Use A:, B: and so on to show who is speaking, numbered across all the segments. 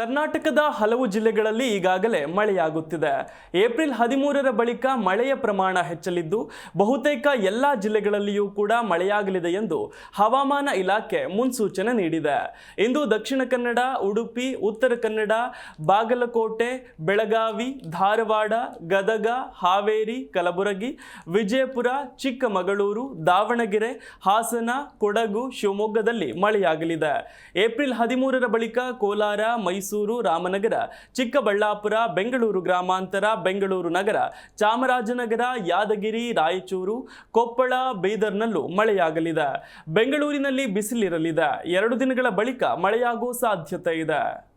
A: ಕರ್ನಾಟಕದ ಹಲವು ಜಿಲ್ಲೆಗಳಲ್ಲಿ ಈಗಾಗಲೇ ಮಳೆಯಾಗುತ್ತಿದೆ. ಏಪ್ರಿಲ್ ಹದಿಮೂರರ ಬಳಿಕ ಮಳೆಯ ಪ್ರಮಾಣ ಹೆಚ್ಚಲಿದ್ದು, ಬಹುತೇಕ ಎಲ್ಲ ಜಿಲ್ಲೆಗಳಲ್ಲಿಯೂ ಕೂಡ ಮಳೆಯಾಗಲಿದೆ ಎಂದು ಹವಾಮಾನ ಇಲಾಖೆ ಮುನ್ಸೂಚನೆ ನೀಡಿದೆ. ಇಂದು ದಕ್ಷಿಣ ಕನ್ನಡ, ಉಡುಪಿ, ಉತ್ತರ ಕನ್ನಡ, ಬಾಗಲಕೋಟೆ, ಬೆಳಗಾವಿ, ಧಾರವಾಡ, ಗದಗ, ಹಾವೇರಿ, ಕಲಬುರಗಿ, ವಿಜಯಪುರ, ಚಿಕ್ಕಮಗಳೂರು, ದಾವಣಗೆರೆ, ಹಾಸನ, ಕೊಡಗು, ಶಿವಮೊಗ್ಗದಲ್ಲಿ ಮಳೆಯಾಗಲಿದೆ. ಏಪ್ರಿಲ್ ಹದಿಮೂರರ ಬಳಿಕ ಕೋಲಾರ, ಮೈಸೂರು ರಾಮನಗರ, ಚಿಕ್ಕಬಳ್ಳಾಪುರ, ಬೆಂಗಳೂರು ಗ್ರಾಮಾಂತರ, ಬೆಂಗಳೂರು ನಗರ, ಚಾಮರಾಜನಗರ, ಯಾದಗಿರಿ, ರಾಯಚೂರು, ಕೊಪ್ಪಳ, ಬೀದರ್ನಲ್ಲೂ ಮಳೆಯಾಗಲಿದೆ. ಬೆಂಗಳೂರಿನಲ್ಲಿ ಬಿಸಿಲಿರಲಿದೆ. ಎರಡು ದಿನಗಳ ಬಳಿಕ ಮಳೆಯಾಗುವ ಸಾಧ್ಯತೆ ಇದೆ.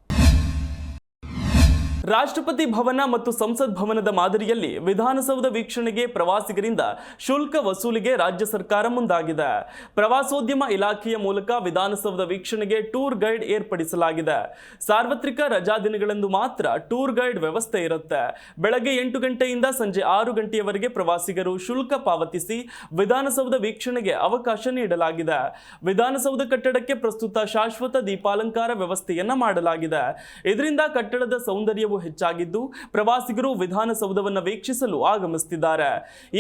A: ರಾಷ್ಟ್ರಪತಿ ಭವನ ಮತ್ತು ಸಂಸತ್ ಭವನದ ಮಾದರಿಯಲ್ಲಿ ವಿಧಾನಸೌಧ ವೀಕ್ಷಣೆಗೆ ಪ್ರವಾಸಿಗರಿಂದ ಶುಲ್ಕ ವಸೂಲಿಗೆ ರಾಜ್ಯ ಸರ್ಕಾರ ಮುಂದಾಗಿದೆ. ಪ್ರವಾಸೋದ್ಯಮ ಇಲಾಖೆಯ ಮೂಲಕ ವಿಧಾನಸೌಧ ವೀಕ್ಷಣೆಗೆ ಟೂರ್ ಗೈಡ್ ಏರ್ಪಡಿಸಲಾಗಿದೆ. ಸಾರ್ವತ್ರಿಕ ರಜಾ ದಿನಗಳಂದು ಮಾತ್ರ ಟೂರ್ ಗೈಡ್ ವ್ಯವಸ್ಥೆ ಇರುತ್ತೆ. ಬೆಳಗ್ಗೆ ಎಂಟು ಗಂಟೆಯಿಂದ ಸಂಜೆ ಆರು ಗಂಟೆಯವರೆಗೆ ಪ್ರವಾಸಿಗರು ಶುಲ್ಕ ಪಾವತಿಸಿ ವಿಧಾನಸೌಧ ವೀಕ್ಷಣೆಗೆ ಅವಕಾಶ ನೀಡಲಾಗಿದೆ. ವಿಧಾನಸೌಧ ಕಟ್ಟಡಕ್ಕೆ ಪ್ರಸ್ತುತ ಶಾಶ್ವತ ದೀಪಾಲಂಕಾರ ವ್ಯವಸ್ಥೆಯನ್ನ ಮಾಡಲಾಗಿದೆ. ಇದರಿಂದ ಕಟ್ಟಡದ ಸೌಂದರ್ಯವು ಹೆಚ್ಚಾಗಿದ್ದು ಪ್ರವಾಸಿಗರು ವಿಧಾನಸೌಧವನ್ನು ವೀಕ್ಷಿಸಲು ಆಗಮಿಸುತ್ತಿದ್ದಾರೆ.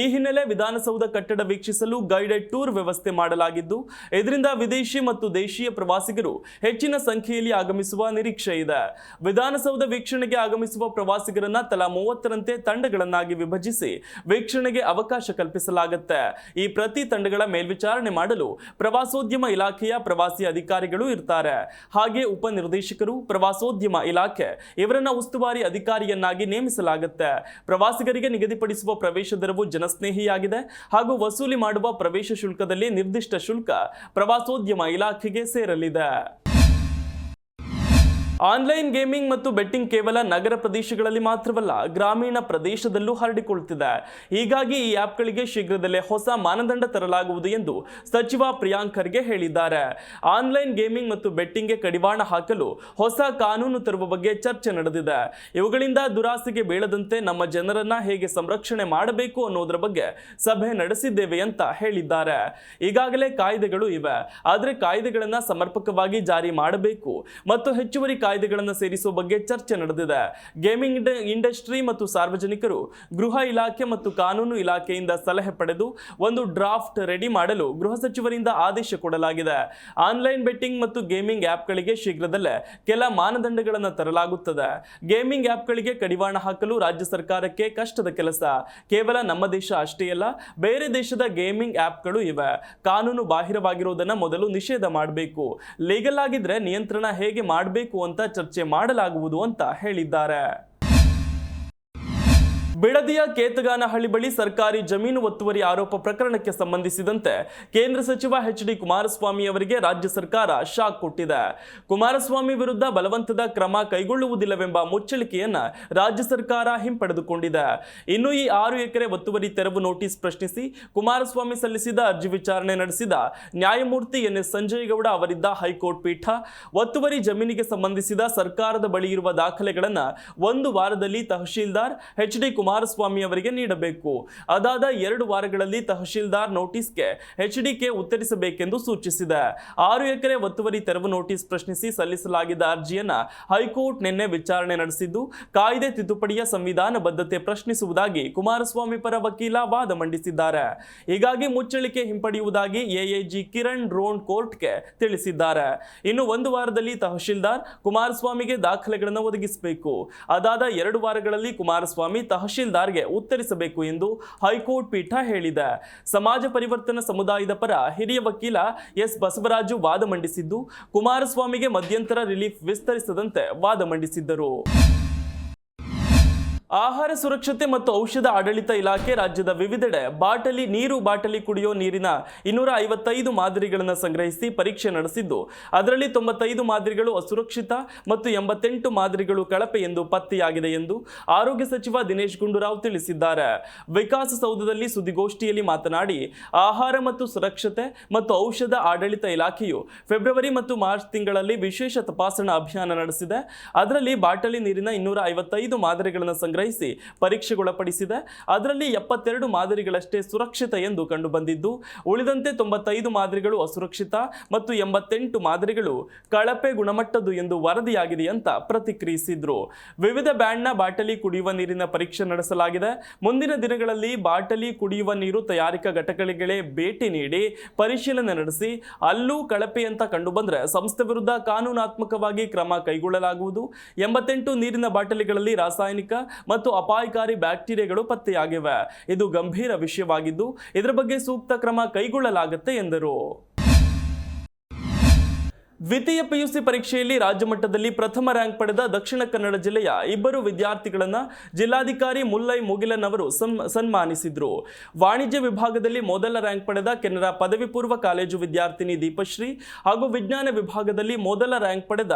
A: ಈ ಹಿನ್ನೆಲೆ ವಿಧಾನಸೌಧ ಕಟ್ಟಡ ವೀಕ್ಷಿಸಲು ಗೈಡೆಡ್ ಟೂರ್ ವ್ಯವಸ್ಥೆ ಮಾಡಲಾಗಿದ್ದು, ಇದರಿಂದ ವಿದೇಶಿ ಮತ್ತು ದೇಶೀಯ ಪ್ರವಾಸಿಗರು ಹೆಚ್ಚಿನ ಸಂಖ್ಯೆಯಲ್ಲಿ ಆಗಮಿಸುವ ನಿರೀಕ್ಷೆ ಇದೆ. ವಿಧಾನಸೌಧ ವೀಕ್ಷಣೆಗೆ ಆಗಮಿಸುವ ಪ್ರವಾಸಿಗರನ್ನ ತಲಾ ಮೂವತ್ತರಂತೆ ತಂಡಗಳನ್ನಾಗಿ ವಿಭಜಿಸಿ ವೀಕ್ಷಣೆಗೆ ಅವಕಾಶ ಕಲ್ಪಿಸಲಾಗುತ್ತೆ. ಈ ಪ್ರತಿ ತಂಡಗಳ ಮೇಲ್ವಿಚಾರಣೆ ಮಾಡಲು ಪ್ರವಾಸೋದ್ಯಮ ಇಲಾಖೆಯ ಪ್ರವಾಸಿ ಅಧಿಕಾರಿಗಳು ಇರ್ತಾರೆ. ಹಾಗೆ ಉಪನಿರ್ದೇಶಕರು, ಪ್ರವಾಸೋದ್ಯಮ ಇಲಾಖೆ ಇವರನ್ನ ಉಸ್ತುವಾರಿ ಅಧಿಕಾರಿಯನ್ನಾಗಿ ನೇಮಿಸಲಾಗುತ್ತೆ. ಪ್ರವಾಸಿಗರಿಗೆ ನಿಗದಿಪಡಿಸುವ ಪ್ರವೇಶ ದರವು ಜನಸ್ನೇಹಿಯಾಗಿದೆ ಹಾಗೂ ವಸೂಲಿ ಮಾಡುವ ಪ್ರವೇಶ ಶುಲ್ಕದಲ್ಲಿ ನಿರ್ದಿಷ್ಟ ಶುಲ್ಕ ಪ್ರವಾಸೋದ್ಯಮ ಇಲಾಖೆಗೆ ಸೇರಲಿದೆ. ಆನ್ಲೈನ್ ಗೇಮಿಂಗ್ ಮತ್ತು ಬೆಟ್ಟಿಂಗ್ ಕೇವಲ ನಗರ ಪ್ರದೇಶಗಳಲ್ಲಿ ಮಾತ್ರವಲ್ಲ, ಗ್ರಾಮೀಣ ಪ್ರದೇಶದಲ್ಲೂ ಹರಡಿಕೊಳ್ಳುತ್ತಿದೆ. ಹೀಗಾಗಿ ಈ ಆ್ಯಪ್ಗಳಿಗೆ ಶೀಘ್ರದಲ್ಲೇ ಹೊಸ ಮಾನದಂಡ ತರಲಾಗುವುದು ಎಂದು ಸಚಿವ ಪ್ರಿಯಾಂಕ್ ಖರ್ಗೆ ಹೇಳಿದ್ದಾರೆ. ಆನ್ಲೈನ್ ಗೇಮಿಂಗ್ ಮತ್ತು ಬೆಟ್ಟಿಂಗ್ಗೆ ಕಡಿವಾಣ ಹಾಕಲು ಹೊಸ ಕಾನೂನು ತರುವ ಬಗ್ಗೆ ಚರ್ಚೆ ನಡೆದಿದೆ. ಇವುಗಳಿಂದ ದುರಾಸೆಗೆ ಬೀಳದಂತೆ ನಮ್ಮ ಜನರನ್ನ ಹೇಗೆ ಸಂರಕ್ಷಣೆ ಮಾಡಬೇಕು ಅನ್ನೋದರ ಬಗ್ಗೆ ಸಭೆ ನಡೆಸಿದ್ದೇವೆ ಅಂತ ಹೇಳಿದ್ದಾರೆ. ಈಗಾಗಲೇ ಕಾಯ್ದೆಗಳು ಇವೆ. ಆದರೆ ಕಾಯ್ದೆಗಳನ್ನ ಸಮರ್ಪಕವಾಗಿ ಜಾರಿ ಮಾಡಬೇಕು. ಮತ್ತು ಹೆಚ್ಚುವರಿ ಕಾಯ್ದೆಗಳನ್ನು ಸೇರಿಸುವ ಬಗ್ಗೆ ಚರ್ಚೆ ನಡೆದಿದೆ. ಗೇಮಿಂಗ್ ಇಂಡಸ್ಟ್ರಿ ಮತ್ತು ಸಾರ್ವಜನಿಕರು ಗೃಹ ಇಲಾಖೆ ಮತ್ತು ಕಾನೂನು ಇಲಾಖೆಯಿಂದ ಸಲಹೆ ಪಡೆದು ಒಂದು ಡ್ರಾಫ್ಟ್ ರೆಡಿ ಮಾಡಲು ಗೃಹ ಸಚಿವರಿಂದ ಆದೇಶ ಕೊಡಲಾಗಿದೆ. ಆನ್ಲೈನ್ ಬೆಟ್ಟಿಂಗ್ ಮತ್ತು ಗೇಮಿಂಗ್ ಆ್ಯಪ್ಗಳಿಗೆ ಶೀಘ್ರದಲ್ಲೇ ಕೆಲ ಮಾನದಂಡಗಳನ್ನು ತರಲಾಗುತ್ತದೆ. ಗೇಮಿಂಗ್ ಆ್ಯಪ್ಗಳಿಗೆ ಕಡಿವಾಣ ಹಾಕಲು ರಾಜ್ಯ ಸರ್ಕಾರಕ್ಕೆ ಕಷ್ಟದ ಕೆಲಸ. ಕೇವಲ ನಮ್ಮ ದೇಶ ಅಷ್ಟೇ ಅಲ್ಲ, ಬೇರೆ ದೇಶದ ಗೇಮಿಂಗ್ ಆ್ಯಪ್ಗಳು ಇವೆ. ಕಾನೂನು ಬಾಹಿರವಾಗಿರುವುದನ್ನು ಮೊದಲು ನಿಷೇಧ ಮಾಡಬೇಕು. ಲೀಗಲ್ ಆಗಿದ್ರೆ ನಿಯಂತ್ರಣ ಹೇಗೆ ಮಾಡಬೇಕು ಅಂತ ಚರ್ಚೆ ಮಾಡಲಾಗುವುದು ಅಂತ ಹೇಳಿದ್ದಾರೆ. ಬಿಡದಿಯ ಕೇತಗಾನಹಳ್ಳಿ ಬಳಿ ಸರ್ಕಾರಿ ಜಮೀನು ಒತ್ತುವರಿ ಆರೋಪ ಪ್ರಕರಣಕ್ಕೆ ಸಂಬಂಧಿಸಿದಂತೆ ಕೇಂದ್ರ ಸಚಿವ ಎಚ್ ಡಿ ಕುಮಾರಸ್ವಾಮಿ ಅವರಿಗೆ ರಾಜ್ಯ ಸರ್ಕಾರ ಶಾಕ್ ಕೊಟ್ಟಿದೆ. ಕುಮಾರಸ್ವಾಮಿ ವಿರುದ್ಧ ಬಲವಂತದ ಕ್ರಮ ಕೈಗೊಳ್ಳುವುದಿಲ್ಲವೆಂಬ ಮುಚ್ಚಳಿಕೆಯನ್ನ ರಾಜ್ಯ ಸರ್ಕಾರ ಹಿಂಪಡೆದುಕೊಂಡಿದೆ. ಇನ್ನು ಈ ಆರು ಎಕರೆ ಒತ್ತುವರಿ ತೆರವು ನೋಟಿಸ್ ಪ್ರಶ್ನಿಸಿ ಕುಮಾರಸ್ವಾಮಿ ಸಲ್ಲಿಸಿದ ಅರ್ಜಿ ವಿಚಾರಣೆ ನಡೆಸಿದ ನ್ಯಾಯಮೂರ್ತಿ ಎನ್ ಎಸ್ ಸಂಜಯಗೌಡ ಅವರಿದ್ದ ಹೈಕೋರ್ಟ್ ಪೀಠ, ಒತ್ತುವರಿ ಜಮೀನಿಗೆ ಸಂಬಂಧಿಸಿದ ಸರ್ಕಾರದ ಬಳಿ ಇರುವ ದಾಖಲೆಗಳನ್ನು ಒಂದು ವಾರದಲ್ಲಿ ತಹಶೀಲ್ದಾರ್ ಎಚ್ ಡಿ ಕುಮಾರಸ್ವಾಮಿ ಅವರಿಗೆ ನೀಡಬೇಕು. ಅದಾದ ಎರಡು ವಾರಗಳಲ್ಲಿ ತಹಶೀಲ್ದಾರ್ ನೋಟಿಸ್ಗೆ ಎಚ್ ಡಿಕೆ ಉತ್ತರಿಸಬೇಕೆಂದು ಸೂಚಿಸಿದೆ. ಆರು ಎಕರೆ ಒತ್ತುವರಿ ತೆರವು ನೋಟಿಸ್ ಪ್ರಶ್ನಿಸಿ ಸಲ್ಲಿಸಲಾಗಿದ್ದ ಅರ್ಜಿಯನ್ನ ಹೈಕೋರ್ಟ್ ನಿನ್ನೆ ವಿಚಾರಣೆ ನಡೆಸಿದ್ದು, ಕಾಯ್ದೆ ತಿದ್ದುಪಡಿಯ ಸಂವಿಧಾನ ಬದ್ಧತೆ ಪ್ರಶ್ನಿಸುವುದಾಗಿ ಕುಮಾರಸ್ವಾಮಿ ಪರ ವಕೀಲ ವಾದ ಮಂಡಿಸಿದ್ದಾರೆ. ಹೀಗಾಗಿ ಮುಚ್ಚಳಿಕೆ ಹಿಂಪಡೆಯುವುದಾಗಿ ಎಎಜಿ ಕಿರಣ್ ರೋಣ್ ಕೋರ್ಟ್ಗೆ ತಿಳಿಸಿದ್ದಾರೆ. ಇನ್ನು ಒಂದು ವಾರದಲ್ಲಿ ತಹಶೀಲ್ದಾರ್ ಕುಮಾರಸ್ವಾಮಿಗೆ ದಾಖಲೆಗಳನ್ನು ಒದಗಿಸಬೇಕು. ಅದಾದ ಎರಡು ವಾರಗಳಲ್ಲಿ ಕುಮಾರಸ್ವಾಮಿ ತಹಶೀಲ್ದಾರ್ಗೆ ಉತ್ತರಿಸಬೇಕು ಎಂದು ಹೈಕೋರ್ಟ್ ಪೀಠ ಹೇಳಿದೆ. ಸಮಾಜ ಪರಿವರ್ತನಾ ಸಮುದಾಯದ ಪರ ಹಿರಿಯ ವಕೀಲ ಎಸ್ ಬಸವರಾಜು ವಾದ ಮಂಡಿಸಿದ್ದು, ಕುಮಾರಸ್ವಾಮಿಗೆ ಮಧ್ಯಂತರ ರಿಲೀಫ್ ವಿಸ್ತರಿಸದಂತೆ ವಾದ ಮಂಡಿಸಿದ್ದರು. ಆಹಾರ ಸುರಕ್ಷತೆ ಮತ್ತು ಔಷಧ ಆಡಳಿತ ಇಲಾಖೆ ರಾಜ್ಯದ ವಿವಿಧೆಡೆ ಬಾಟಲಿ, ನೀರು ಬಾಟಲಿ ಕುಡಿಯೋ ನೀರಿನ ಇನ್ನೂರ ಐವತ್ತೈದು ಮಾದರಿಗಳನ್ನು ಸಂಗ್ರಹಿಸಿ ಪರೀಕ್ಷೆ ನಡೆಸಿದ್ದು, ಅದರಲ್ಲಿ ತೊಂಬತ್ತೈದು ಮಾದರಿಗಳು ಅಸುರಕ್ಷಿತ ಮತ್ತು ಎಂಬತ್ತೆಂಟು ಮಾದರಿಗಳು ಕಳಪೆ ಎಂದು ಪತ್ತೆಯಾಗಿದೆ ಎಂದು ಆರೋಗ್ಯ ಸಚಿವ ದಿನೇಶ್ ಗುಂಡೂರಾವ್ ತಿಳಿಸಿದ್ದಾರೆ. ವಿಕಾಸಸೌಧದಲ್ಲಿ ಸುದ್ದಿಗೋಷ್ಠಿಯಲ್ಲಿ ಮಾತನಾಡಿ, ಆಹಾರ ಮತ್ತು ಸುರಕ್ಷತೆ ಮತ್ತು ಔಷಧ ಆಡಳಿತ ಇಲಾಖೆಯು ಫೆಬ್ರವರಿ ಮತ್ತು ಮಾರ್ಚ್ ತಿಂಗಳಲ್ಲಿ ವಿಶೇಷ ತಪಾಸಣಾ ಅಭಿಯಾನ ನಡೆಸಿದೆ. ಅದರಲ್ಲಿ ಬಾಟಲಿ, ನೀರಿನ ಇನ್ನೂರ ಐವತ್ತೈದು ಮಾದರಿಗಳನ್ನು ಪರೀಕ್ಷೆಗೊಳಪಡಿಸಿದೆ. ಅದರಲ್ಲಿ ಎಪ್ಪತ್ತೆರಡು ಮಾದರಿಗಳಷ್ಟೇ ಸುರಕ್ಷಿತ ಎಂದು ಕಂಡುಬಂದಿದ್ದು, ಉಳಿದಂತೆ ತೊಂಬತ್ತೈದು ಮಾದರಿಗಳು ಅಸುರಕ್ಷಿತ ಮತ್ತು ಎಂಬತ್ತೆಂಟು ಮಾದರಿಗಳು ಕಳಪೆ ಗುಣಮಟ್ಟದ್ದು ಎಂದು ವರದಿಯಾಗಿದೆ ಅಂತ ಪ್ರತಿಕ್ರಿಯಿಸಿದ್ರು. ವಿವಿಧ ಬ್ಯಾಂಡ್ನ ಬಾಟಲಿ ಕುಡಿಯುವ ನೀರಿನ ಪರೀಕ್ಷೆ ನಡೆಸಲಾಗಿದೆ. ಮುಂದಿನ ದಿನಗಳಲ್ಲಿ ಬಾಟಲಿ ಕುಡಿಯುವ ನೀರು ತಯಾರಿಕಾ ಘಟಕಗಳಿಗೆ ಭೇಟಿ ನೀಡಿ ಪರಿಶೀಲನೆ ನಡೆಸಿ, ಅಲ್ಲೂ ಕಳಪೆ ಅಂತ ಕಂಡುಬಂದರೆ ಸಂಸ್ಥೆ ವಿರುದ್ಧ ಕಾನೂನಾತ್ಮಕವಾಗಿ ಕ್ರಮ ಕೈಗೊಳ್ಳಲಾಗುವುದು. ಎಂಬತ್ತೆಂಟು ನೀರಿನ ಬಾಟಲಿಗಳಲ್ಲಿ ರಾಸಾಯನಿಕ ಮತ್ತು ಅಪಾಯಕಾರಿ ಬ್ಯಾಕ್ಟೀರಿಯಾಗಳು ಪತ್ತೆಯಾಗಿವೆ. ಇದು ಗಂಭೀರ ವಿಷಯವಾಗಿದ್ದು ಇದರ ಬಗ್ಗೆ ಸೂಕ್ತ ಕ್ರಮ ಕೈಗೊಳ್ಳಲಾಗುತ್ತೆ ಎಂದರು. ದ್ವಿತೀಯ ಪಿಯುಸಿ ಪರೀಕ್ಷೆಯಲ್ಲಿ ರಾಜ್ಯ ಮಟ್ಟದಲ್ಲಿ ಪ್ರಥಮ ರ್ಯಾಂಕ್ ಪಡೆದ ದಕ್ಷಿಣ ಕನ್ನಡ ಜಿಲ್ಲೆಯ ಇಬ್ಬರು ವಿದ್ಯಾರ್ಥಿಗಳನ್ನು ಜಿಲ್ಲಾಧಿಕಾರಿ ಮುಲ್ಲೈ ಮುಗಿಲನ್ ಅವರು ಸನ್ಮಾನಿಸಿದರು. ವಾಣಿಜ್ಯ ವಿಭಾಗದಲ್ಲಿ ಮೊದಲ ರ್ಯಾಂಕ್ ಪಡೆದ ಕೆನರಾ ಪದವಿ ಪೂರ್ವ ಕಾಲೇಜು ವಿದ್ಯಾರ್ಥಿನಿ ದೀಪಶ್ರೀ ಹಾಗೂ ವಿಜ್ಞಾನ ವಿಭಾಗದಲ್ಲಿ ಮೊದಲ ರ್ಯಾಂಕ್ ಪಡೆದ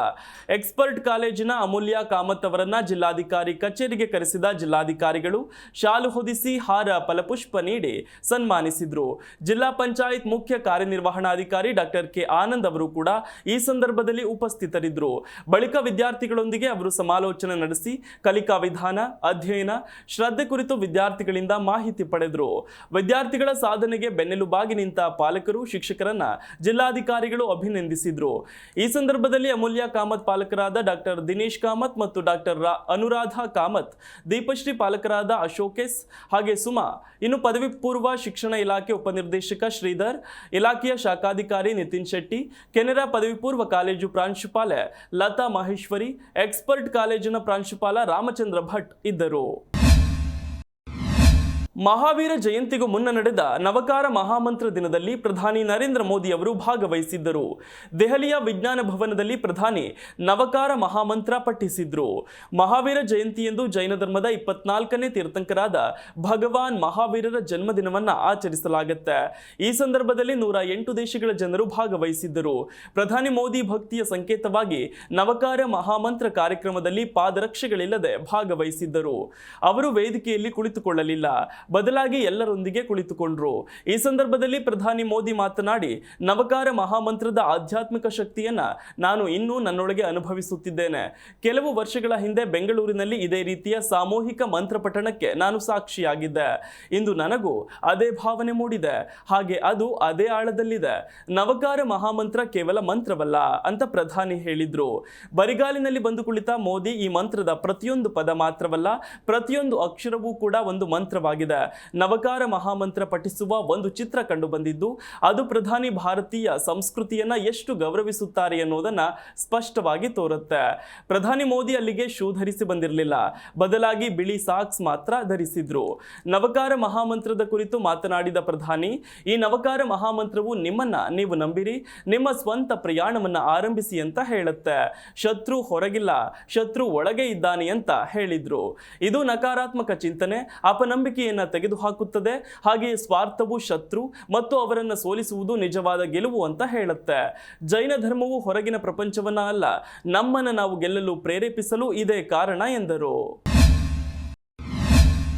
A: ಎಕ್ಸ್ಪರ್ಟ್ ಕಾಲೇಜಿನ ಅಮೂಲ್ಯ ಕಾಮತ್ ಅವರನ್ನ ಜಿಲ್ಲಾಧಿಕಾರಿ ಕಚೇರಿಗೆ ಕರೆಸಿದ ಜಿಲ್ಲಾಧಿಕಾರಿಗಳು ಶಾಲು ಹೊದಿಸಿ ಹಾರ ಫಲಪುಷ್ಪ ನೀಡಿ ಸನ್ಮಾನಿಸಿದರು. ಜಿಲ್ಲಾ ಪಂಚಾಯತ್ ಮುಖ್ಯ ಕಾರ್ಯನಿರ್ವಹಣಾಧಿಕಾರಿ ಡಾಕ್ಟರ್ ಕೆ ಆನಂದ್ ಅವರು ಕೂಡ ಈ ಸಂದರ್ಭದಲ್ಲಿ ಉಪಸ್ಥಿತರಿದ್ದರು. ಬಳಿಕ ವಿದ್ಯಾರ್ಥಿಗಳೊಂದಿಗೆ ಅವರು ಸಮಾಲೋಚನೆ ನಡೆಸಿ, ಕಲಿಕಾ ವಿಧಾನ, ಅಧ್ಯಯನ, ಶ್ರದ್ಧೆ ಕುರಿತು ವಿದ್ಯಾರ್ಥಿಗಳಿಂದ ಮಾಹಿತಿ ಪಡೆದರು. ವಿದ್ಯಾರ್ಥಿಗಳ ಸಾಧನೆಗೆ ಬೆನ್ನೆಲುಬಾಗಿ ನಿಂತ ಪಾಲಕರು, ಶಿಕ್ಷಕರನ್ನ ಜಿಲ್ಲಾಧಿಕಾರಿಗಳು ಅಭಿನಂದಿಸಿದ್ರು. ಈ ಸಂದರ್ಭದಲ್ಲಿ ಅಮೂಲ್ಯ ಕಾಮತ್ ಪಾಲಕರಾದ ಡಾಕ್ಟರ್ ದಿನೇಶ್ ಕಾಮತ್ ಮತ್ತು ಡಾಕ್ಟರ್ ಅನುರಾಧ ಕಾಮತ್, ದೀಪಶ್ರೀ ಪಾಲಕರಾದ ಅಶೋಕೇಶ್ ಹಾಗೆ ಸುಮಾ, ಇನ್ನು ಪದವಿ ಪೂರ್ವ ಶಿಕ್ಷಣ ಇಲಾಖೆ ಉಪನಿರ್ದೇಶಕ ಶ್ರೀಧರ್, ಇಲಾಖೆಯ ಶಾಖಾಧಿಕಾರಿ ನಿತಿನ್ ಶೆಟ್ಟಿ, ಕೆನರಾ ಪದವಿ ಪೂರ್ವ ಕಾಲೇಜು ಪ್ರಾಂಶುಪಾಲೆ ಲತಾ ಮಹೇಶ್ವರಿ ಎಕ್ಸ್ಪರ್ಟ್ ಕಾಲೇಜಿನ ಪ್ರಾಂಶುಪಾಲ ರಾಮಚಂದ್ರ ಭಟ್ ಇದ್ದರು. ಮಹಾವೀರ ಜಯಂತಿಗೂ ಮುನ್ನ ನಡೆದ ನವಕಾರ ಮಹಾಮಂತ್ರ ದಿನದಲ್ಲಿ ಪ್ರಧಾನಿ ನರೇಂದ್ರ ಮೋದಿ ಅವರು ಭಾಗವಹಿಸಿದ್ದರು. ದೆಹಲಿಯ ವಿಜ್ಞಾನ ಭವನದಲ್ಲಿ ಪ್ರಧಾನಿ ನವಕಾರ ಮಹಾಮಂತ್ರ ಪಠಿಸಿದ್ರು. ಮಹಾವೀರ ಜಯಂತಿಯಂದು ಜೈನ ಧರ್ಮದ ಇಪ್ಪತ್ನಾಲ್ಕನೇ ತೀರ್ಥಂಕರಾದ ಭಗವಾನ್ ಮಹಾವೀರರ ಜನ್ಮದಿನವನ್ನು ಆಚರಿಸಲಾಗುತ್ತೆ. ಈ ಸಂದರ್ಭದಲ್ಲಿ ನೂರ ಎಂಟು ದೇಶಗಳ ಜನರು ಭಾಗವಹಿಸಿದ್ದರು. ಪ್ರಧಾನಿ ಮೋದಿ ಭಕ್ತಿಯ ಸಂಕೇತವಾಗಿ ನವಕಾರ ಮಹಾಮಂತ್ರ ಕಾರ್ಯಕ್ರಮದಲ್ಲಿ ಪಾದರಕ್ಷೆಗಳಿಲ್ಲದೆ ಭಾಗವಹಿಸಿದ್ದರು. ಅವರು ವೇದಿಕೆಯಲ್ಲಿ ಕುಳಿತುಕೊಳ್ಳಲಿಲ್ಲ. ಬದಲಾಗಿ ಎಲ್ಲರೊಂದಿಗೆ ಕುಳಿತುಕೊಂಡ್ರು. ಈ ಸಂದರ್ಭದಲ್ಲಿ ಪ್ರಧಾನಿ ಮೋದಿ ಮಾತನಾಡಿ, ನವಕಾರ ಮಹಾಮಂತ್ರದ ಆಧ್ಯಾತ್ಮಿಕ ಶಕ್ತಿಯನ್ನ ನಾನು ಇನ್ನೂ ನನ್ನೊಳಗೆ ಅನುಭವಿಸುತ್ತಿದ್ದೇನೆ. ಕೆಲವು ವರ್ಷಗಳ ಹಿಂದೆ ಬೆಂಗಳೂರಿನಲ್ಲಿ ಇದೇ ರೀತಿಯ ಸಾಮೂಹಿಕ ಮಂತ್ರ ಪಠಣಕ್ಕೆ ನಾನು ಸಾಕ್ಷಿಯಾಗಿದ್ದೆ. ಇಂದು ನನಗೂ ಅದೇ ಭಾವನೆ ಮೂಡಿದೆ. ಹಾಗೆ ಅದು ಅದೇ ಆಳದಲ್ಲಿದೆ. ನವಕಾರ ಮಹಾಮಂತ್ರ ಕೇವಲ ಮಂತ್ರವಲ್ಲ ಅಂತ ಪ್ರಧಾನಿ ಹೇಳಿದ್ರು. ಬರಿಗಾಲಿನಲ್ಲಿ ಬಂದು ಕುಳಿತ ಮೋದಿ ಈ ಮಂತ್ರದ ಪ್ರತಿಯೊಂದು ಪದ ಮಾತ್ರವಲ್ಲ, ಪ್ರತಿಯೊಂದು ಅಕ್ಷರವೂ ಕೂಡ ಒಂದು ಮಂತ್ರವಾಗಿದೆ. ನವಕಾರ ಮಹಾಮಂತ್ರ ಪಠಿಸುವ ಒಂದು ಚಿತ್ರ ಕಂಡು ಬಂದಿದ್ದು ಅದು ಪ್ರಧಾನಿ ಭಾರತೀಯ ಸಂಸ್ಕೃತಿಯನ್ನ ಎಷ್ಟು ಗೌರವಿಸುತ್ತಾರೆ ಅನ್ನೋದನ್ನ ಸ್ಪಷ್ಟವಾಗಿ ತೋರುತ್ತೆ. ಪ್ರಧಾನಿ ಮೋದಿ ಅಲ್ಲಿಗೆ ಶೂ ಧರಿಸಿ ಬಂದಿರಲಿಲ್ಲ. ಬದಲಾಗಿ ಬಿಳಿ ಸಾಕ್ಸ್ ಮಾತ್ರ ಧರಿಸಿದ್ರು. ನವಕಾರ ಮಹಾಮಂತ್ರದ ಕುರಿತು ಮಾತನಾಡಿದ ಪ್ರಧಾನಿ, ಈ ನವಕಾರ ಮಹಾಮಂತ್ರವು ನಿಮ್ಮನ್ನ ನೀವು ನಂಬಿರಿ, ನಿಮ್ಮ ಸ್ವಂತ ಪ್ರಯಾಣವನ್ನ ಆರಂಭಿಸಿ ಅಂತ ಹೇಳುತ್ತೆ. ಶತ್ರು ಹೊರಗಿಲ್ಲ, ಶತ್ರು ಒಳಗೆ ಇದ್ದಾನೆ ಅಂತ ಹೇಳಿದ್ರು. ಇದು ನಕಾರಾತ್ಮಕ ಚಿಂತನೆ, ಅಪನಂಬಿಕೆಯನ್ನ ತೆಗೆದುಹಾಕುತ್ತದೆ. ಹಾಗೆಯೇ ಸ್ವಾರ್ಥವು ಶತ್ರು ಮತ್ತು ಅವರನ್ನು ಸೋಲಿಸುವುದು ನಿಜವಾದ ಗೆಲುವು ಅಂತ ಹೇಳುತ್ತೆ. ಜೈನ ಧರ್ಮವು ಹೊರಗಿನ ಪ್ರಪಂಚವನ್ನ ಅಲ್ಲ, ನಮ್ಮನ್ನು ನಾವು ಗೆಲ್ಲಲು ಪ್ರೇರೇಪಿಸಲು ಇದೇ ಕಾರಣ ಎಂದರು.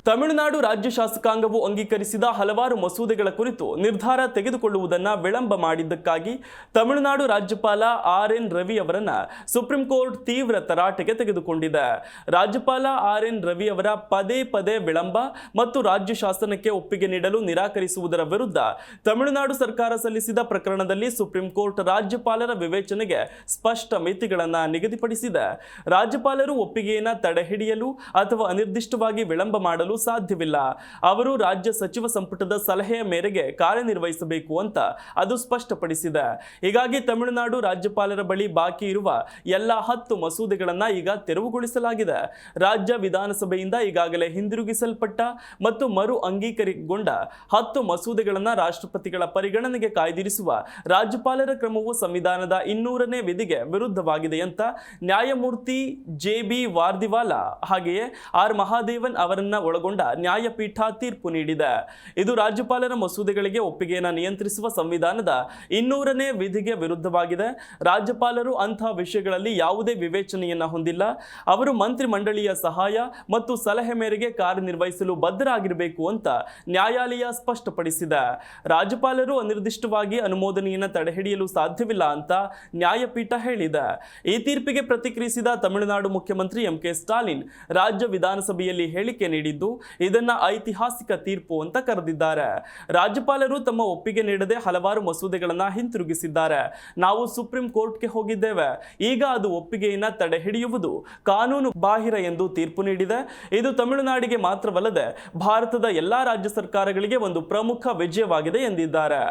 A: ತಮಿಳುನಾಡು ರಾಜ್ಯ ಶಾಸಕಾಂಗವು ಅಂಗೀಕರಿಸಿದ ಹಲವಾರು ಮಸೂದೆಗಳ ಕುರಿತು ನಿರ್ಧಾರ ತೆಗೆದುಕೊಳ್ಳುವುದನ್ನು ವಿಳಂಬ ಮಾಡಿದ್ದಕ್ಕಾಗಿ ತಮಿಳುನಾಡು ರಾಜ್ಯಪಾಲ ಆರ್ ಎನ್ ರವಿ ಅವರನ್ನು ಸುಪ್ರೀಂ ಕೋರ್ಟ್ ತೀವ್ರ ತರಾಟೆಗೆ ತೆಗೆದುಕೊಂಡಿದೆ. ರಾಜ್ಯಪಾಲ ಆರ್ ಎನ್ ರವಿ ಅವರ ಪದೇ ಪದೇ ವಿಳಂಬ ಮತ್ತು ರಾಜ್ಯ ಶಾಸನಕ್ಕೆ ಒಪ್ಪಿಗೆ ನೀಡಲು ನಿರಾಕರಿಸುವುದರ ವಿರುದ್ಧ ತಮಿಳುನಾಡು ಸರ್ಕಾರ ಸಲ್ಲಿಸಿದ ಪ್ರಕರಣದಲ್ಲಿ ಸುಪ್ರೀಂ ಕೋರ್ಟ್ ರಾಜ್ಯಪಾಲರ ವಿವೇಚನೆಗೆ ಸ್ಪಷ್ಟ ಮಿತಿಗಳನ್ನು ನಿಗದಿಪಡಿಸಿದೆ. ರಾಜ್ಯಪಾಲರು ಒಪ್ಪಿಗೆಯನ್ನು ತಡೆಹಿಡಿಯಲು ಅಥವಾ ಅನಿರ್ದಿಷ್ಟವಾಗಿ ವಿಳಂಬ ಮಾಡಲು ಸಾಧ್ಯವಿಲ್ಲ. ಅವರು ರಾಜ್ಯ ಸಚಿವ ಸಂಪುಟದ ಸಲಹೆಯ ಮೇರೆಗೆ ಕಾರ್ಯನಿರ್ವಹಿಸಬೇಕು ಅಂತ ಅದು ಸ್ಪಷ್ಟಪಡಿಸಿದೆ. ಹೀಗಾಗಿ ತಮಿಳುನಾಡು ರಾಜ್ಯಪಾಲರ ಬಳಿ ಬಾಕಿ ಇರುವ ಎಲ್ಲ ಹತ್ತು ಮಸೂದೆಗಳನ್ನು ಈಗ ತೆರವುಗೊಳಿಸಲಾಗಿದೆ. ರಾಜ್ಯ ವಿಧಾನಸಭೆಯಿಂದ ಈಗಾಗಲೇ ಹಿಂದಿರುಗಿಸಲ್ಪಟ್ಟ ಮತ್ತು ಮರು ಅಂಗೀಕರಿಗೊಂಡ ಹತ್ತು ಮಸೂದೆಗಳನ್ನು ರಾಷ್ಟ್ರಪತಿಗಳ ಪರಿಗಣನೆಗೆ ಕಾಯ್ದಿರಿಸುವ ರಾಜ್ಯಪಾಲರ ಕ್ರಮವು ಸಂವಿಧಾನದ ಇನ್ನೂರನೇ ವಿಧಿಗೆ ವಿರುದ್ಧವಾಗಿದೆ ಅಂತ ನ್ಯಾಯಮೂರ್ತಿ ಜೆ ಬಿ ವಾರ್ದಿವಾಲಾ ಹಾಗೆಯೇ ಆರ್ ಮಹಾದೇವನ್ ಅವರನ್ನ ಒಳಗೊಂಡ ನ್ಯಾಯಪೀಠ ತೀರ್ಪು ನೀಡಿದೆ. ಇದು ರಾಜ್ಯಪಾಲರ ಮಸೂದೆಗಳಿಗೆ ಒಪ್ಪಿಗೆಯನ್ನು ನಿಯಂತ್ರಿಸುವ ಸಂವಿಧಾನದ ಇನ್ನೂರನೇ ವಿಧಿಗೆ ವಿರುದ್ಧವಾಗಿದೆ. ರಾಜ್ಯಪಾಲರು ಅಂತಹ ವಿಷಯಗಳಲ್ಲಿ ಯಾವುದೇ ವಿವೇಚನೆಯನ್ನ ಹೊಂದಿಲ್ಲ. ಅವರು ಮಂತ್ರಿಮಂಡಳಿಯ ಸಹಾಯ ಮತ್ತು ಸಲಹೆ ಮೇರೆಗೆ ಕಾರ್ಯನಿರ್ವಹಿಸಲು ಬದ್ಧರಾಗಿರಬೇಕು ಅಂತ ನ್ಯಾಯಾಲಯ ಸ್ಪಷ್ಟಪಡಿಸಿದೆ. ರಾಜ್ಯಪಾಲರು ಅನಿರ್ದಿಷ್ಟವಾಗಿ ಅನುಮೋದನೆಯನ್ನು ತಡೆಹಿಡಿಯಲು ಸಾಧ್ಯವಿಲ್ಲ ಅಂತ ನ್ಯಾಯಪೀಠ ಹೇಳಿದೆ. ಈ ತೀರ್ಪಿಗೆ ಪ್ರತಿಕ್ರಿಯಿಸಿದ ತಮಿಳುನಾಡು ಮುಖ್ಯಮಂತ್ರಿ ಎಂ ಕೆ ಸ್ಟಾಲಿನ್, ರಾಜ್ಯ ವಿಧಾನಸಭೆಯಲ್ಲಿ ಹೇಳಿಕೆ ನೀಡಿದ್ದು ಇದನ್ನ ಐತಿಹಾಸಿಕ ತೀರ್ಪು ಅಂತ ಕರೆದಿದ್ದಾರೆ. ರಾಜ್ಯಪಾಲರು ತಮ್ಮ ಒಪ್ಪಿಗೆ ನೀಡದೆ ಹಲವಾರು ಮಸೂದೆಗಳನ್ನ ಹಿಂತಿರುಗಿಸಿದ್ದಾರೆ. ನಾವು ಸುಪ್ರೀಂ ಕೋರ್ಟ್ಗೆ ಹೋಗಿದ್ದೇವೆ. ಈಗ ಅದು ಒಪ್ಪಿಗೆಯನ್ನ ತಡೆ ಹಿಡಿಯುವುದು ಕಾನೂನು ಬಾಹಿರ ಎಂದು ತೀರ್ಪು ನೀಡಿದೆ. ಇದು ತಮಿಳುನಾಡಿಗೆ ಮಾತ್ರವಲ್ಲದೆ ಭಾರತದ ಎಲ್ಲಾ ರಾಜ್ಯ ಸರ್ಕಾರಗಳಿಗೆ ಒಂದು ಪ್ರಮುಖ ವಿಜಯವಾಗಿದೆ ಎಂದಿದ್ದಾರೆ.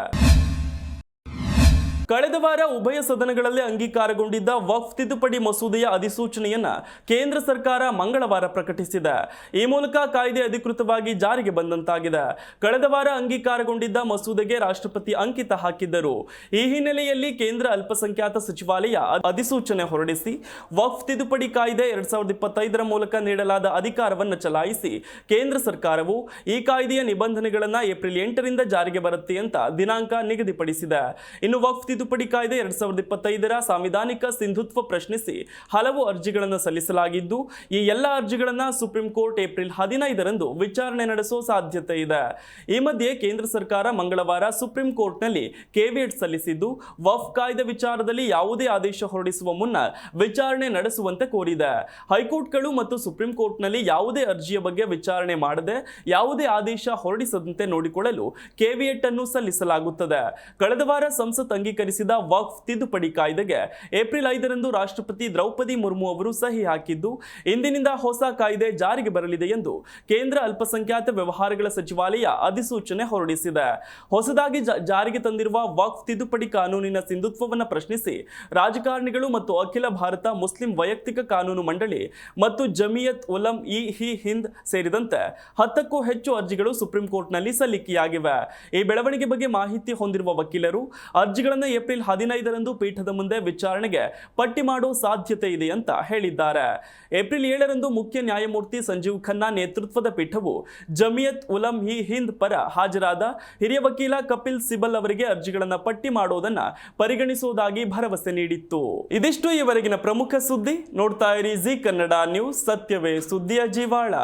A: ಕಳೆದ ವಾರ ಉಭಯ ಸದನಗಳಲ್ಲಿ ಅಂಗೀಕಾರಗೊಂಡಿದ್ದ ವಕ್ಫ್ ತಿದ್ದುಪಡಿ ಮಸೂದೆಯ ಅಧಿಸೂಚನೆಯನ್ನ ಕೇಂದ್ರ ಸರ್ಕಾರ ಮಂಗಳವಾರ ಪ್ರಕಟಿಸಿದೆ. ಈ ಮೂಲಕ ಕಾಯ್ದೆ ಅಧಿಕೃತವಾಗಿ ಜಾರಿಗೆ ಬಂದಂತಾಗಿದೆ. ಕಳೆದ ವಾರ ಅಂಗೀಕಾರಗೊಂಡಿದ್ದ ಮಸೂದೆಗೆ ರಾಷ್ಟ್ರಪತಿ ಅಂಕಿತ ಹಾಕಿದ್ದರು. ಈ ಹಿನ್ನೆಲೆಯಲ್ಲಿ ಕೇಂದ್ರ ಅಲ್ಪಸಂಖ್ಯಾತ ಸಚಿವಾಲಯ ಅಧಿಸೂಚನೆ ಹೊರಡಿಸಿ ವಕ್ಫ್ ತಿದ್ದುಪಡಿ ಕಾಯ್ದೆ ಎರಡ್ ಸಾವಿರದ ಇಪ್ಪತ್ತೈದರ ಮೂಲಕ ನೀಡಲಾದ ಅಧಿಕಾರವನ್ನು ಚಲಾಯಿಸಿ ಕೇಂದ್ರ ಸರ್ಕಾರವು ಈ ಕಾಯ್ದೆಯ ನಿಬಂಧನೆಗಳನ್ನ ಏಪ್ರಿಲ್ ಎಂಟರಿಂದ ಜಾರಿಗೆ ಬರುತ್ತೆ ಅಂತ ದಿನಾಂಕ ನಿಗದಿಪಡಿಸಿದೆ. ಇನ್ನು ವಕ್ಫ್ ತಿದ್ದುಪಡಿ ಕಾಯ್ದೆ ಎರಡ್ ಸಾವಿರದ ಇಪ್ಪತ್ತೈದರ ಸಾಂವಿಧಾನಿಕ ಸಿಂಧುತ್ವ ಪ್ರಶ್ನಿಸಿ ಹಲವು ಅರ್ಜಿಗಳನ್ನು ಸಲ್ಲಿಸಲಾಗಿದ್ದು, ಈ ಎಲ್ಲ ಅರ್ಜಿಗಳನ್ನು ಸುಪ್ರೀಂ ಕೋರ್ಟ್ ಏಪ್ರಿಲ್ ಹದಿನೈದರಂದು ವಿಚಾರಣೆ ನಡೆಸುವ ಸಾಧ್ಯತೆ ಇದೆ. ಈ ಮಧ್ಯೆ ಕೇಂದ್ರ ಸರ್ಕಾರ ಮಂಗಳವಾರ ಸುಪ್ರೀಂ ಕೋರ್ಟ್ನಲ್ಲಿ ಕೆವಿಯಟ್ ಸಲ್ಲಿಸಿದ್ದು, ವಫ್ ಕಾಯ್ದೆ ವಿಚಾರದಲ್ಲಿ ಯಾವುದೇ ಆದೇಶ ಹೊರಡಿಸುವ ಮುನ್ನ ವಿಚಾರಣೆ ನಡೆಸುವಂತೆ ಕೋರಿದೆ. ಹೈಕೋರ್ಟ್ಗಳು ಮತ್ತು ಸುಪ್ರೀಂ ಕೋರ್ಟ್ನಲ್ಲಿ ಯಾವುದೇ ಅರ್ಜಿಯ ಬಗ್ಗೆ ವಿಚಾರಣೆ ಮಾಡದೆ ಯಾವುದೇ ಆದೇಶ ಹೊರಡಿಸದಂತೆ ನೋಡಿಕೊಳ್ಳಲು ಕೆವಿಯಟ್ ಅನ್ನು ಸಲ್ಲಿಸಲಾಗುತ್ತದೆ. ಕಳೆದ ವಾರ ಸಂಸತ್ ಅಂಗೀಕರಿಸಿದ ವಕ್ಫ್ ತಿದ್ದುಪಡಿ ಕಾಯ್ದೆಗೆ ಏಪ್ರಿಲ್ ಐದರಂದು ರಾಷ್ಟ್ರಪತಿ ದ್ರೌಪದಿ ಮುರ್ಮು ಅವರು ಸಹಿ ಹಾಕಿದ್ದು, ಇಂದಿನಿಂದ ಹೊಸ ಕಾಯ್ದೆ ಜಾರಿಗೆ ಬರಲಿದೆ ಎಂದು ಕೇಂದ್ರ ಅಲ್ಪಸಂಖ್ಯಾತ ವ್ಯವಹಾರಗಳ ಸಚಿವಾಲಯ ಅಧಿಸೂಚನೆ ಹೊರಡಿಸಿದೆ. ಹೊಸದಾಗಿ ಜಾರಿಗೆ ತಂದಿರುವ ವಕ್ಫ್ ತಿದ್ದುಪಡಿ ಕಾನೂನಿನ ಸಿಂಧುತ್ವವನ್ನು ಪ್ರಶ್ನಿಸಿ ರಾಜಕಾರಣಿಗಳು ಮತ್ತು ಅಖಿಲ ಭಾರತ ಮುಸ್ಲಿಂ ವೈಯಕ್ತಿಕ ಕಾನೂನು ಮಂಡಳಿ ಮತ್ತು ಜಮಿಯತ್ ಉಲಂ ಇ ಹಿ ಹಿಂದ್ ಸೇರಿದಂತೆ ಹತ್ತಕ್ಕೂ ಹೆಚ್ಚು ಅರ್ಜಿಗಳು ಸುಪ್ರೀಂ ಕೋರ್ಟ್ನಲ್ಲಿ ಸಲ್ಲಿಕೆಯಾಗಿವೆ. ಈ ಬೆಳವಣಿಗೆ ಬಗ್ಗೆ ಮಾಹಿತಿ ಹೊಂದಿರುವ ವಕೀಲರು, ಅರ್ಜಿಗಳನ್ನು ಏಪ್ರಿಲ್ ಹದಿನೈದರಂದು ಪೀಠದ ಮುಂದೆ ವಿಚಾರಣೆಗೆ ಪಟ್ಟಿ ಮಾಡುವ ಸಾಧ್ಯತೆ ಇದೆ ಅಂತ ಹೇಳಿದ್ದಾರೆ. ಏಪ್ರಿಲ್ ಏಳರಂದು ಮುಖ್ಯ ನ್ಯಾಯಮೂರ್ತಿ ಸಂಜೀವ್ ಖನ್ನಾ ನೇತೃತ್ವದ ಪೀಠವು ಜಮಿಯತ್ ಉಲಂ ಹಿ ಹಿಂದ್ ಪರ ಹಾಜರಾದ ಹಿರಿಯ ವಕೀಲ ಕಪಿಲ್ ಸಿಬಲ್ ಅವರಿಗೆ ಅರ್ಜಿಗಳನ್ನು ಪಟ್ಟಿ ಮಾಡೋದನ್ನ ಪರಿಗಣಿಸುವುದಾಗಿ ಭರವಸೆ ನೀಡಿತ್ತು. ಇದಿಷ್ಟು ಇವರೆಗಿನ ಪ್ರಮುಖ ಸುದ್ದಿ. ನೋಡ್ತಾ ಇರಿ ಜಿ ಕನ್ನಡ ನ್ಯೂಸ್. ಸತ್ಯವೇ ಸುದ್ದಿಯ ಜೀವಾಳ.